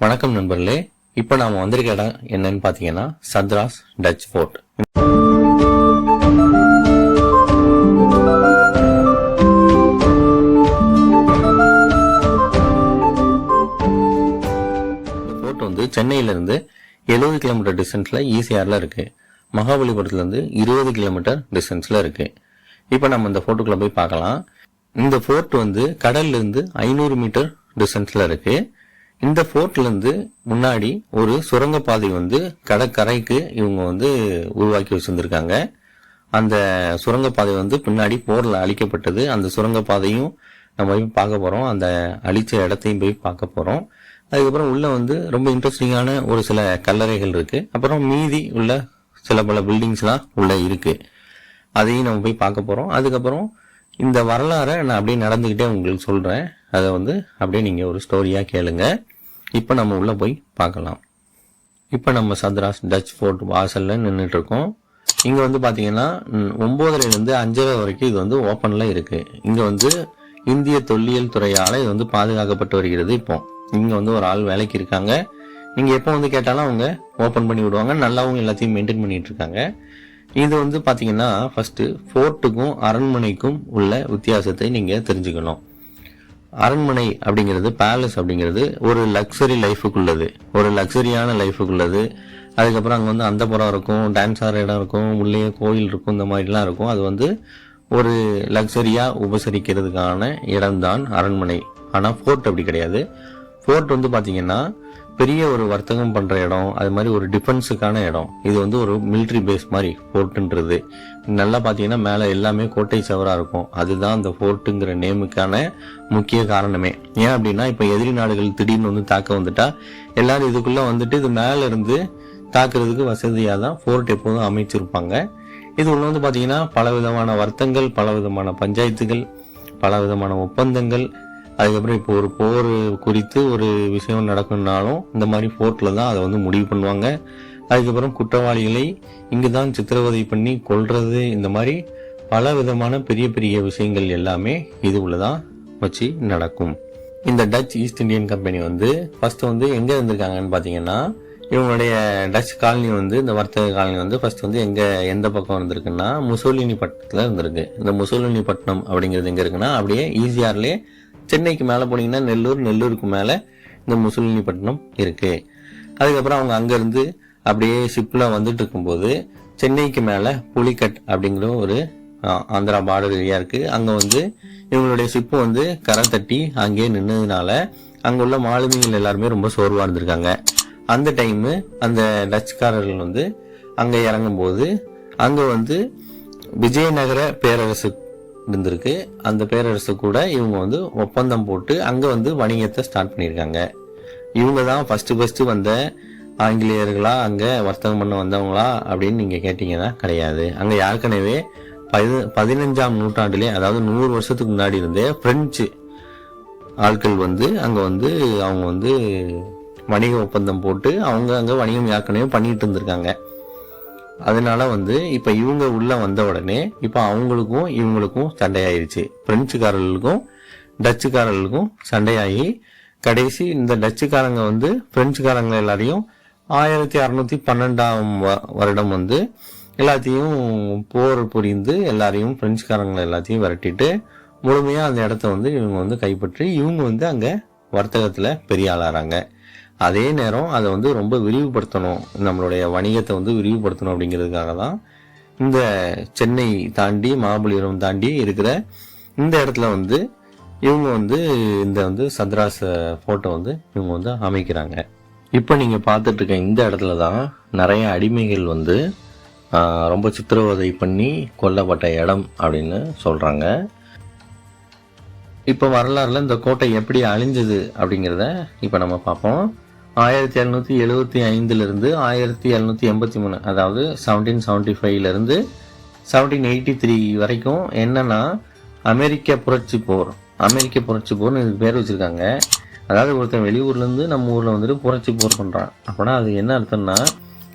வணக்கம் நண்பர்களே இப்போ நாம வந்திருக்க இடம் என்னன்னு பார்த்தீங்கன்னா சத்ராஸ் டச் ஃபோர்ட். ஃபோர்ட் வந்து சென்னையிலேருந்து எழுபது கிலோமீட்டர் டிஸ்டன்ஸில் ஈசிஆரில் இருக்கு. மகாபலிபுரத்துலேருந்து இருபது கிலோமீட்டர் டிஸ்டன்ஸில் இருக்கு. இப்போ நம்ம இந்த ஃபோர்ட்டுக்குள்ளே போய் பார்க்கலாம். இந்த ஃபோர்ட் வந்து கடல்ல இருந்து ஐநூறு மீட்டர் டிஸ்டன்ஸில் இருக்கு. இந்த போர்ட்லேருந்து முன்னாடி ஒரு சுரங்கப்பாதை வந்து கடற்கரைக்கு இவங்க வந்து உருவாக்கி வச்சுருந்துருக்காங்க. அந்த சுரங்கப்பாதை வந்து பின்னாடி போரில் அழிக்கப்பட்டது. அந்த சுரங்கப்பாதையும் நம்ம போய் பார்க்க போகிறோம் அந்த அழிச்ச இடத்தையும் போய் பார்க்க போகிறோம் அதுக்கப்புறம் உள்ளே வந்து ரொம்ப இன்ட்ரெஸ்டிங்கான ஒரு சில கல்லறைகள் இருக்குது அப்புறம் மீதி உள்ள சில பல பில்டிங்ஸ்லாம் உள்ளே இருக்குது அதையும் நம்ம போய் பார்க்க போகிறோம் அதுக்கப்புறம் இந்த வரலாறை நான் அப்படியே நடந்துக்கிட்டே உங்களுக்கு சொல்கிறேன் அதை வந்து அப்படியே நீங்கள் ஒரு ஸ்டோரியாக கேளுங்கள் இப்போ நம்ம உள்ளே போய் பார்க்கலாம். இப்போ நம்ம சத்ராஸ் டச் ஃபோர்ட் வாசல்ல நின்றுட்டுருக்கோம் இங்கே வந்து பார்த்தீங்கன்னா ஒம்போதரைலேருந்து அஞ்சரை வரைக்கும் இது வந்து ஓப்பனில் இருக்குது இங்கே வந்து இந்திய தொல்லியல் துறையால் இது வந்து பாதுகாக்கப்பட்டு வருகிறது இப்போ. இங்கே வந்து ஒரு ஆள் வேலைக்கு இருக்காங்க. நீங்கள் எப்போ வந்து கேட்டாலும் அவங்க ஓப்பன் பண்ணி விடுவாங்க. நல்லாவும் எல்லாத்தையும் மெயின்டைன் பண்ணிட்டு இருக்காங்க இது வந்து பார்த்தீங்கன்னா ஃபஸ்ட்டு ஃபோர்ட்டுக்கும் அரண்மனைக்கும் உள்ள வித்தியாசத்தை நீங்கள் தெரிஞ்சுக்கணும். அரண்மனை அப்படிங்கிறது பேலஸ் அப்படிங்கிறது ஒரு லக்ஸரி லைஃபுக்குள்ளது ஒரு லக்ஸரியான லைஃபுக்குள்ளது அதுக்கப்புறம் அங்கே வந்து அந்தப்புறம் இருக்கும் டான்ஸ் ஆடுற இடம் இருக்கும் உள்ளே கோயில் இருக்கும் இந்த மாதிரிலாம் இருக்கும். அது வந்து ஒரு லக்ஸரியாக உபசரிக்கிறதுக்கான இடம்தான் அரண்மனை. ஆனால் ஃபோர்ட் அப்படி கிடையாது. ஃபோர்ட் வந்து பார்த்தீங்கன்னா பெரிய ஒரு வர்த்தகம் பண்ணுற இடம் அது மாதிரி ஒரு டிஃபென்ஸுக்கான இடம். இது வந்து ஒரு மிலிட்ரி பேஸ் மாதிரி ஃபோர்ட்டுன்றது நல்லா பார்த்தீங்கன்னா மேலே எல்லாமே கோட்டை சவராக இருக்கும். அதுதான் அந்த ஃபோர்ட்டுங்கிற நேமுக்கான முக்கிய காரணமே. ஏன் அப்படின்னா இப்போ எதிரி நாடுகள் திடீர்னு வந்து தாக்க வந்துட்டா எல்லாரும் இதுக்குள்ளே வந்துட்டு இது மேலே இருந்து தாக்குறதுக்கு வசதியாக தான் ஃபோர்ட் எப்போதும் அமைச்சிருப்பாங்க. இது உள்ள வந்து பார்த்தீங்கன்னா பல விதமான வர்த்தங்கள் பல விதமான பஞ்சாயத்துகள் பல விதமான ஒப்பந்தங்கள் அதுக்கப்புறம் இப்போ ஒரு போர் குறித்து ஒரு விஷயம் நடக்குன்னாலும் இந்த மாதிரி ஃபோர்ட்டில் தான் அதை வந்து முடிவு பண்ணுவாங்க. அதுக்கப்புறம் குற்றவாளிகளை இங்கு தான் சித்திரவதை பண்ணி கொள்வது இந்த மாதிரி பல விதமான பெரிய பெரிய விஷயங்கள் எல்லாமே இது உள்ளதான் வச்சு நடக்கும். இந்த டச் ஈஸ்ட் இந்தியன் கம்பெனி வந்து ஃபர்ஸ்ட் வந்து எங்கே இருந்திருக்காங்கன்னு பார்த்தீங்கன்னா இவங்களுடைய டச் காலனி வந்து இந்த வர்த்தக காலனி வந்து ஃபர்ஸ்ட் வந்து எங்கே எந்த பக்கம் இருந்திருக்குன்னா முசோலினி பட்டத்தில் இருந்திருக்கு. இந்த முசோலினி பட்டணம் அப்படிங்கிறது எங்கே இருக்குன்னா அப்படியே ஈஸியார்லேயே சென்னைக்கு மேலே போனீங்கன்னா நெல்லூர் நெல்லூருக்கு மேலே இந்த முசுலினி பட்டினம் இருக்குது அதுக்கப்புறம் அவங்க அங்கேருந்து அப்படியே ஷிப்பில் வந்துட்டு இருக்கும்போது சென்னைக்கு மேலே புலிக்கட் அப்படிங்கிற ஒரு ஆந்திரா பார்டர் ஏரியா இருக்குது அங்கே வந்து இவங்களுடைய ஷிப்பு வந்து கரை தட்டி அங்கேயே நின்னதுனால அங்கே உள்ள மாலுமிகள் எல்லாருமே ரொம்ப சோர்வாக இருந்திருக்காங்க. அந்த டைமு அந்த டச்சுக்காரர்கள் வந்து அங்கே இறங்கும்போது அங்கே வந்து விஜயநகர பேரரசு இருந்திருக்கு. அந்த பேரரசு கூட இவங்க வந்து ஒப்பந்தம் போட்டு அங்கே வந்து வணிகத்தை ஸ்டார்ட் பண்ணியிருக்காங்க. இவங்க தான் ஃபஸ்ட்டு ஃபஸ்ட்டு வந்த ஆங்கிலேயர்களா அங்கே வர்த்தகம் பண்ண வந்தவங்களா அப்படின்னு நீங்கள் கேட்டிங்கன்னா கிடையாது. அங்கே ஏற்கனவே பதி பதினஞ்சாம் நூற்றாண்டுலேயே அதாவது நூறு வருஷத்துக்கு முன்னாடி இருந்தே பிரெஞ்சு ஆட்கள் வந்து அங்கே வந்து அவங்க வந்து வணிக ஒப்பந்தம் போட்டு அவங்க அங்கே வணிகம் ஏற்கனவே பண்ணிட்டு இருந்திருக்காங்க. அதனால வந்து இப்ப இவங்க உள்ள வந்த உடனே இப்ப அவங்களுக்கும் இவங்களுக்கும் சண்டையாயிருச்சு. பிரெஞ்சுக்காரர்களுக்கும் டச்சுக்காரர்களுக்கும் சண்டையாகி கடைசி இந்த டச்சுக்காரங்க வந்து பிரெஞ்சுக்காரங்க எல்லாரையும் ஆயிரத்தி அறுநூத்தி பன்னெண்டாம் வ- வருடம் வந்து எல்லாத்தையும் போர் புரிந்து எல்லாரையும் பிரெஞ்சுக்காரங்களை எல்லாத்தையும் விரட்டிட்டு முழுமையாக அந்த இடத்த வந்து இவங்க வந்து கைப்பற்றி இவங்க வந்து அங்கே வர்த்தகத்தில் பெரிய ஆளாகிறாங்க அதே நேரம் அதை வந்து ரொம்ப விரிவுபடுத்தணும். நம்மளுடைய வணிகத்தை வந்து விரிவுபடுத்தணும் அப்படிங்கிறதுக்காக தான் இந்த சென்னை தாண்டி மகாபலிபுரம் தாண்டி இருக்கிற இந்த இடத்துல வந்து இவங்க வந்து இந்த வந்து சத்ராஸ் ஃபோட்டோ வந்து இவங்க வந்து அமைக்கிறாங்க. இப்போ நீங்கள் பார்த்துட்டு இருக்க இந்த இடத்துல தான் நிறைய அடிமைகள் வந்து ரொம்ப சித்திரவதை பண்ணி கொல்லப்பட்ட இடம் அப்படின்னு சொல்கிறாங்க இப்போ வரலாறுல இந்த கோட்டை எப்படி அழிஞ்சது அப்படிங்கிறத இப்போ நம்ம பார்ப்போம். ஆயிரத்தி எழுநூத்தி எழுபத்தி ஐந்துலேருந்து ஆயிரத்தி எழுநூத்தி எண்பத்தி மூணு அதாவது செவன்டீன் செவன்ட்டி ஃபைவ்லேருந்து செவன்டீன் எயிட்டி த்ரீ வரைக்கும் என்னன்னா அமெரிக்க புரட்சி போர். அமெரிக்க புரட்சி போர்னு இதுக்கு பேர் வச்சுருக்காங்க. அதாவது ஒருத்தன் வெளியூர்லேருந்து நம்ம ஊரில் வந்துட்டு புரட்சி போர் பண்ணுறான் அப்படின்னா அது என்ன அர்த்தம்னா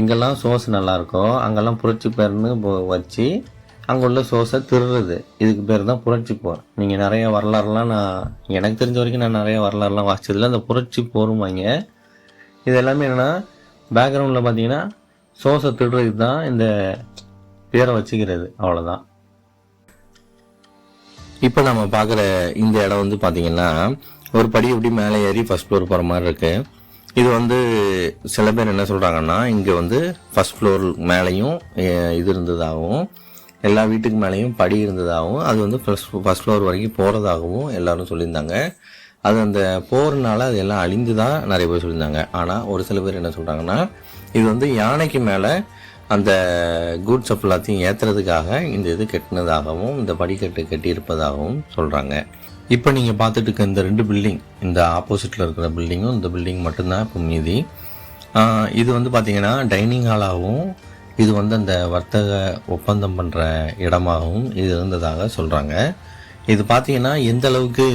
எங்கெல்லாம் சோர்ஸ் நல்லா இருக்கோ அங்கெல்லாம் புரட்சி பேர்னு வச்சு அங்கே உள்ள சோர்ஸை திருடுறது. இதுக்கு பேர் தான் புரட்சி போர். நீங்கள் நிறைய வரலாறுலாம் நான் எனக்கு தெரிஞ்ச வரைக்கும் நான் நிறைய வரலாறுலாம் வாசிச்சதில்ல. அந்த புரட்சி போருமாங்க இது எல்லாமே என்னென்னா பேக்ரவுண்டில் பார்த்தீங்கன்னா சோர்ஸை திருடுறதுக்கு தான் இந்த பேரை வச்சுக்கிறது அவ்வளோதான் இப்போ நம்ம பார்க்குற இந்த இடம் வந்து பார்த்தீங்கன்னா ஒரு படி எப்படி மேலே ஏறி ஃபஸ்ட் ஃப்ளோர் போகிற மாதிரி இருக்குது இது வந்து சில பேர் என்ன சொல்கிறாங்கன்னா இங்கே வந்து ஃபர்ஸ்ட் ஃப்ளோர் மேலேயும் இது இருந்ததாகவும் எல்லா வீட்டுக்கு மேலேயும் படி இருந்ததாகவும் அது வந்து ஃபஸ்ட் ஃபர்ஸ்ட் ஃப்ளோர் வரைக்கும் போகிறதாகவும் எல்லோரும் சொல்லியிருந்தாங்க. அது அந்த போர்னால் அது எல்லாம் அழிந்து தான் நிறைய பேர் சொல்லியிருந்தாங்க. ஆனால் ஒரு சில பேர் என்ன சொல்கிறாங்கன்னா இது வந்து யானைக்கு மேலே அந்த குட்ஸ் எல்லாத்தையும் ஏற்றுறதுக்காக இந்த இது கட்டினதாகவும் இந்த படிக்கட்டு கட்டியிருப்பதாகவும் சொல்கிறாங்க இப்போ நீங்கள் பார்த்துட்டு இருக்க இந்த ரெண்டு பில்டிங் இந்த ஆப்போசிட்டில் இருக்கிற பில்டிங்கும் இந்த பில்டிங் மட்டும்தான் இப்போ மீதி. இது வந்து பார்த்திங்கன்னா டைனிங் ஹாலாகவும் இது வந்து அந்த வர்த்தக ஒப்பந்தம் பண்ணுற இடமாகவும் இது இருந்ததாக சொல்கிறாங்க இது பார்த்திங்கன்னா எந்த அளவுக்கு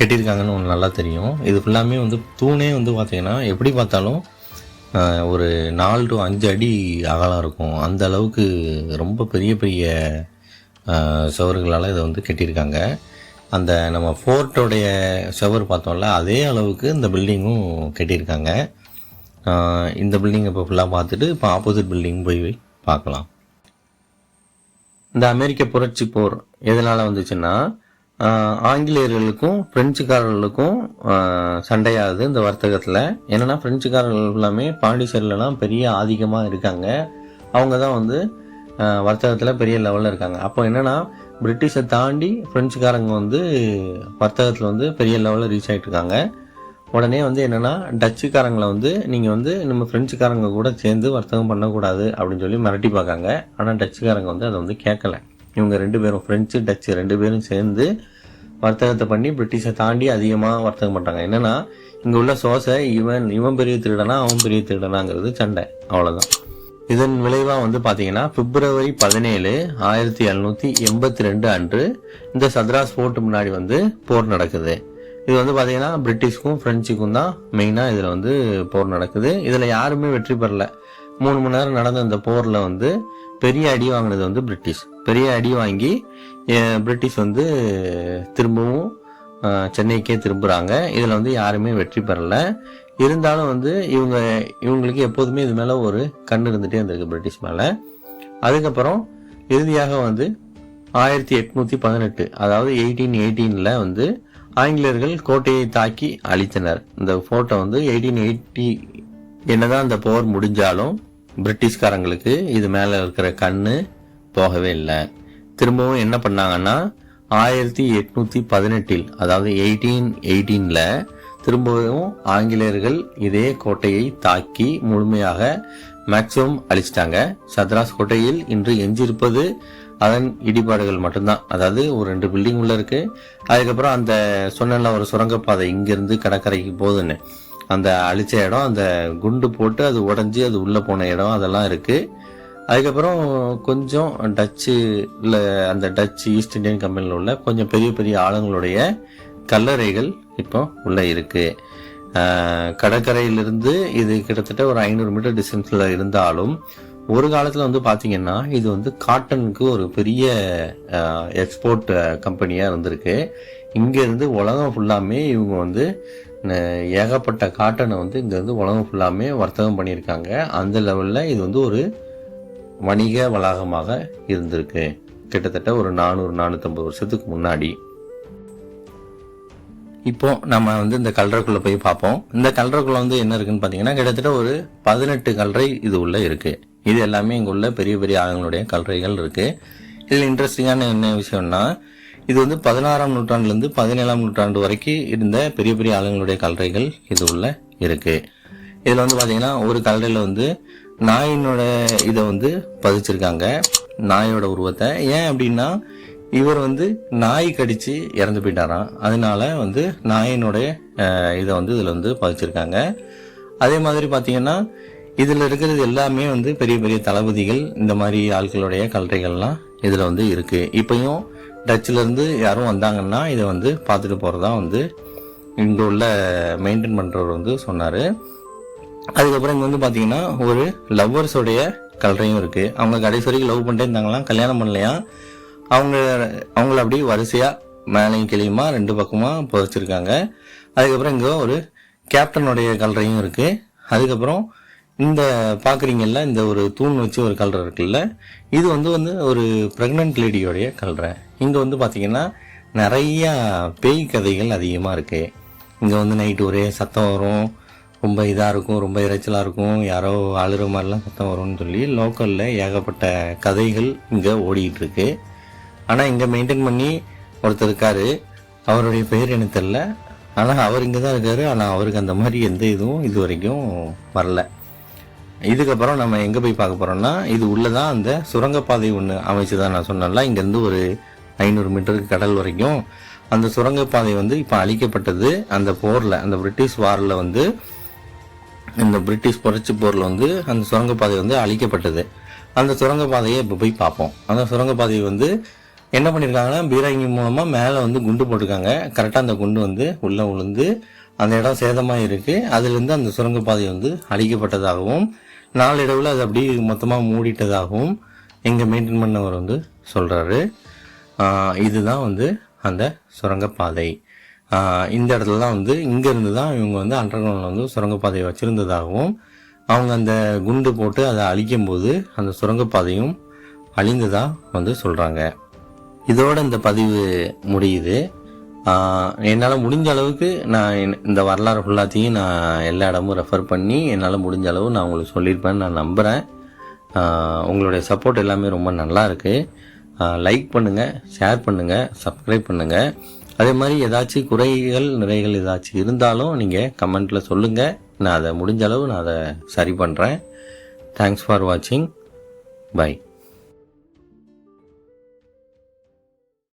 கட்டியிருக்காங்கன்னு ஒன்று நல்லா தெரியும். இது ஃபுல்லாமே வந்து தூணே வந்து பார்த்தீங்கன்னா எப்படி பார்த்தாலும் ஒரு நாலு டு அஞ்சு அடி அகலம் இருக்கும். அந்த அளவுக்கு ரொம்ப பெரிய பெரிய சுவர்களால் இதை வந்து கட்டியிருக்காங்க. அந்த நம்ம ஃபோர்ட்டோடைய சுவர் பார்த்தோம்ல அதே அளவுக்கு இந்த பில்டிங்கும் கட்டியிருக்காங்க. இந்த பில்டிங் இப்போ ஃபுல்லாக பார்த்துட்டு இப்போ ஆப்போசிட் பில்டிங் போய் பார்க்கலாம். இந்த அமெரிக்க புரட்சி போர் எதனால் வந்துச்சுன்னா ஆங்கிலேயர்களுக்கும் பிரெஞ்சுக்காரர்களுக்கும் சண்டையாகுது இந்த வர்த்தகத்தில். என்னென்னா பிரெஞ்சுக்காரர்கள் எல்லாமே பாண்டிச்சேரியிலலாம் பெரிய ஆதிக்கமாக இருக்காங்க. அவங்க தான் வந்து வர்த்தகத்தில் பெரிய லெவலில் இருக்காங்க. அப்போ என்னென்னா பிரிட்டிஷை தாண்டி பிரெஞ்சுக்காரங்க வந்து வர்த்தகத்தில் வந்து பெரிய லெவலில் ரீச் ஆகிட்டு இருக்காங்க. உடனே வந்து என்னன்னா டச்சுக்காரங்களை வந்து நீங்கள் வந்து நம்ம ஃப்ரெஞ்சுக்காரங்க கூட சேர்ந்து வர்த்தகம் பண்ணக்கூடாது அப்படின்னு சொல்லி மிரட்டி பார்க்காங்க. ஆனால் டச்சுக்காரங்க வந்து அதை வந்து கேட்கல. இவங்க ரெண்டு பேரும் ஃப்ரெஞ்சு டச்சு ரெண்டு பேரும் சேர்ந்து வர்த்தகத்தை பண்ணி பிரிட்டிஷை தாண்டி அதிகமாக வர்த்தகம் பண்ணுறாங்க என்னென்னா இங்கே உள்ள சோசை இவன் இவன் பெரிய திருடனா அவன் பெரிய திருடனாங்கிறது சண்டை. அவ்வளோதான் இதன் விளைவாக வந்து பார்த்தீங்கன்னா பிப்ரவரி பதினேழு ஆயிரத்தி எழுநூற்றி எண்பத்தி ரெண்டு அன்று இந்த சத்ராஸ் போர்ட்டு முன்னாடி வந்து போர் நடக்குது. இது வந்து பார்த்தீங்கன்னா பிரிட்டிஷ்க்கும் ஃப்ரெஞ்சுக்கும் தான் மெயினாக இதில் வந்து போர் நடக்குது. இதில் யாருமே வெற்றி பெறல. மூணு மணி நேரம் நடந்த இந்த போரில் வந்து பெரிய அடி வாங்கினது வந்து பிரிட்டிஷ் பெரிய அடி வாங்கி பிரிட்டிஷ் வந்து திரும்பவும் சென்னைக்கே திரும்புகிறாங்க இதில் வந்து யாருமே வெற்றி பெறலை. இருந்தாலும் வந்து இவங்க இவங்களுக்கு எப்போதுமே இது மேலே ஒரு கண் இருந்துகிட்டே இருந்திருக்கு பிரிட்டிஷ் மேலே. அதுக்கப்புறம் இறுதியாக வந்து ஆயிரத்தி எட்நூத்தி பதினெட்டு அதாவது எயிட்டீன் எயிட்டீனில் வந்து ஆங்கிலேயர்கள் கோட்டையை தாக்கி அழித்தனர். இந்த ஃபோட்டோ வந்து எயிட்டீன் எயிட்டி என்னதான் அந்த போர் முடிஞ்சாலும் பிரிட்டிஷ்காரங்களுக்கு இது மேலே இருக்கிற கண்ணு போகவே இல்லை. திரும்பவும் என்ன பண்ணாங்கன்னா ஆயிரத்தி எட்நூத்தி பதினெட்டில் அதாவது எயிட்டீன் எயிட்டீனில் திரும்பவும் ஆங்கிலேயர்கள் இதே கோட்டையை தாக்கி முழுமையாக மேக்சிமம் அழிச்சிட்டாங்க. சத்ராஸ் கோட்டையில் இன்று எஞ்சியிருப்பது அதன் இடிபாடுகள் மட்டும்தான். அதாவது ஒரு ரெண்டு பில்டிங் உள்ள இருக்கு. அதுக்கப்புறம் அந்த சொன்னல ஒரு சுரங்கப்பாதை இங்கிருந்து கடற்கரைக்கு போகுதுன்னு. அந்த அழிச்ச இடம் அந்த குண்டு போட்டு அது உடஞ்சி அது உள்ளே போன இடம் அதெல்லாம் இருக்குது அதுக்கப்புறம் கொஞ்சம் டச்சுல அந்த டச் ஈஸ்ட் இந்தியன் கம்பெனியில் உள்ள கொஞ்சம் பெரிய பெரிய ஆளுங்களுடைய கல்லறைகள் இப்போ உள்ள இருக்குது கடற்கரையிலிருந்து இது கிட்டத்தட்ட ஒரு ஐநூறு மீட்டர் டிஸ்டன்ஸில் இருந்தாலும் ஒரு காலத்தில் வந்து பார்த்தீங்கன்னா இது வந்து காட்டனுக்கு ஒரு பெரிய எக்ஸ்போர்ட் கம்பெனியாக இருந்திருக்கு. இங்கேருந்து உலகம் ஃபுல்லாமே இவங்க வந்து ஏகப்பட்ட காட்டனை வந்து இங்கேருந்து உலகம் ஃபுல்லாமே வர்த்தகம் பண்ணியிருக்காங்க. அந்த லெவலில் இது வந்து ஒரு வணிக வளாகமாக இருந்திருக்கு. கிட்டத்தட்ட ஒரு நானூறு நானூற்றம்பது வருஷத்துக்கு முன்னாடி. இப்போ நம்ம வந்து இந்த கல்லறைக்குள்ளே போய் பார்ப்போம். இந்த கல்றக்குள்ள வந்து என்ன இருக்குன்னு பார்த்தீங்கன்னா கிட்டத்தட்ட ஒரு பதினெட்டு கல்றை இது உள்ளே இருக்குது இது எல்லாமே இங்கே உள்ள பெரிய பெரிய ஆளுங்களுடைய கல்றைகள் இருக்குது இதில் இன்ட்ரெஸ்டிங்கான என்ன விஷயம்னா இது வந்து பதினாறாம் நூற்றாண்டுலேருந்து பதினேழாம் நூற்றாண்டு வரைக்கும் இருந்த பெரிய பெரிய ஆளுங்களுடைய கல்றைகள் இது உள்ள இருக்குது இதில் வந்து பார்த்தீங்கன்னா ஒரு கல்றையில் வந்து நாயினோட இதை வந்து பதிச்சிருக்காங்க நாயோட உருவத்தை. ஏன் அப்படின்னா இவர் வந்து நாய் கடிச்சு இறந்து போயிட்டாராம். அதனால வந்து நாயினுடைய இதை வந்து இதில் வந்து பதிச்சிருக்காங்க. அதே மாதிரி பார்த்தீங்கன்னா இதில் இருக்கிறது எல்லாமே வந்து பெரிய பெரிய தளபதிகள் இந்த மாதிரி ஆட்களுடைய கல்லறைகள்லாம் இதில் வந்து இருக்குது இப்பயும் டச்சிலேருந்து யாரும் வந்தாங்கன்னா இதை வந்து பார்த்துட்டு போகிறதா வந்து இங்கே உள்ள மெயின்டைன் பண்ணுறவர் வந்து சொன்னார். அதுக்கப்புறம் இங்கே வந்து பார்த்தீங்கன்னா ஒரு லவ்வர்ஸோடைய கலரையும் இருக்குது அவங்க கடைசி வரைக்கும் லவ் பண்ணிட்டே இருந்தாங்களாம் கல்யாணம் பண்ணலையா? அவங்க அவங்கள அப்படியே வரிசையாக மேலையும் கிளியுமா ரெண்டு பக்கமாக புதைச்சிருக்காங்க. அதுக்கப்புறம் இங்கே ஒரு கேப்டனுடைய கலரையும் இருக்குது அதுக்கப்புறம் இந்த பார்க்குறீங்கல்ல இந்த ஒரு தூண் வச்சு ஒரு கல்ற இருக்குல்ல இது வந்து வந்து ஒரு ப்ரெக்னென்ட் லேடியோடைய கல்ற இங்கே வந்து பார்த்தீங்கன்னா நிறையா பேய் கதைகள் அதிகமாக இருக்குது இங்கே வந்து நைட்டு ஒரே சத்தம் வரும். ரொம்ப இதாக இருக்கும் ரொம்ப இறைச்சலாக இருக்கும். யாரோ அழுகிற மாதிரிலாம் சத்தம் வரும்னு சொல்லி லோக்கலில் ஏகப்பட்ட கதைகள் இங்கே ஓடிட்டு இருக்கு ஆனால் இங்கே மெயின்டைன் பண்ணி ஒருத்தர் இருக்காரு. அவருடைய பெயர் எனக்கு தெரில ஆனால் அவர் இங்கே தான் இருக்காரு. ஆனால் அவருக்கு அந்த மாதிரி எந்த இதுவும் இது வரைக்கும் வரல. இதுக்கப்புறம் நம்ம எங்கே போய் பார்க்க போகிறோம்னா இது உள்ளே தான் அந்த சுரங்கப்பாதை ஒன்று அமைச்சதா நான் சொன்னேன்ல. இங்கேருந்து ஒரு ஐநூறு மீட்டருக்கு கடல் வரைக்கும். அந்த சுரங்கப்பாதை வந்து இப்போ அழிக்கப்பட்டது அந்த போரில் அந்த பிரிட்டிஷ் வாரில் வந்து இந்த பிரிட்டிஷ் புரட்சி போரில் வந்து அந்த சுரங்கப்பாதை வந்து அழிக்கப்பட்டது. அந்த சுரங்கப்பாதையை இப்போ போய் பார்ப்போம். அந்த சுரங்கப்பாதையை வந்து என்ன பண்ணியிருக்காங்கன்னா பீரங்கி மூலமாக மேலே வந்து குண்டு போட்டிருக்காங்க. கரெக்டாக அந்த குண்டு வந்து உள்ளே விழுந்து அந்த இடம் சேதமாக இருக்குது அதுலேருந்து அந்த சுரங்கப்பாதை வந்து அழிக்கப்பட்டதாகவும் நாளடைவில் அது அப்படியே மொத்தமாக மூடிட்டதாகவும் எங்கள் மெயின்டைன் பண்ணவர் வந்து சொல்கிறாரு இதுதான் வந்து அந்த சுரங்கப்பாதை. இந்த இடத்துல தான் வந்து இங்கேருந்து தான் இவங்க வந்து அண்டர் கிரவுண்டில் வந்து சுரங்கப்பாதையை வச்சுருந்ததாகவும் அவங்க அந்த குண்டு போட்டு அதை அழிக்கும் போது அந்த சுரங்கப்பாதையும் அழிந்ததாக வந்து சொல்கிறாங்க இதோட இந்த பதிவு முடியுது. என்னால் முடிஞ்ச அளவுக்கு நான் இந்த- இந்த வரலாறு ஃபுல்லாத்தையும் நான் எல்லா இடமும் ரெஃபர் பண்ணி என்னால் முடிஞ்ச அளவு நான் உங்களுக்கு சொல்லியிருப்பேன்னு நான் நம்புகிறேன் உங்களுடைய சப்போர்ட் எல்லாமே ரொம்ப நல்லா இருக்குது லைக் பண்ணுங்கள் ஷேர் பண்ணுங்கள் சப்ஸ்கிரைப் பண்ணுங்கள் அதே மாதிரி ஏதாச்சும் குறைகள் நிறைகள் ஏதாச்சும் இருந்தாலும் நீங்கள் கமெண்ட்டில் சொல்லுங்கள் நான் அதை முடிஞ்ச அளவு நான் அதை சரி பண்ணுறேன் தேங்க்ஸ் ஃபார் வாட்சிங் பை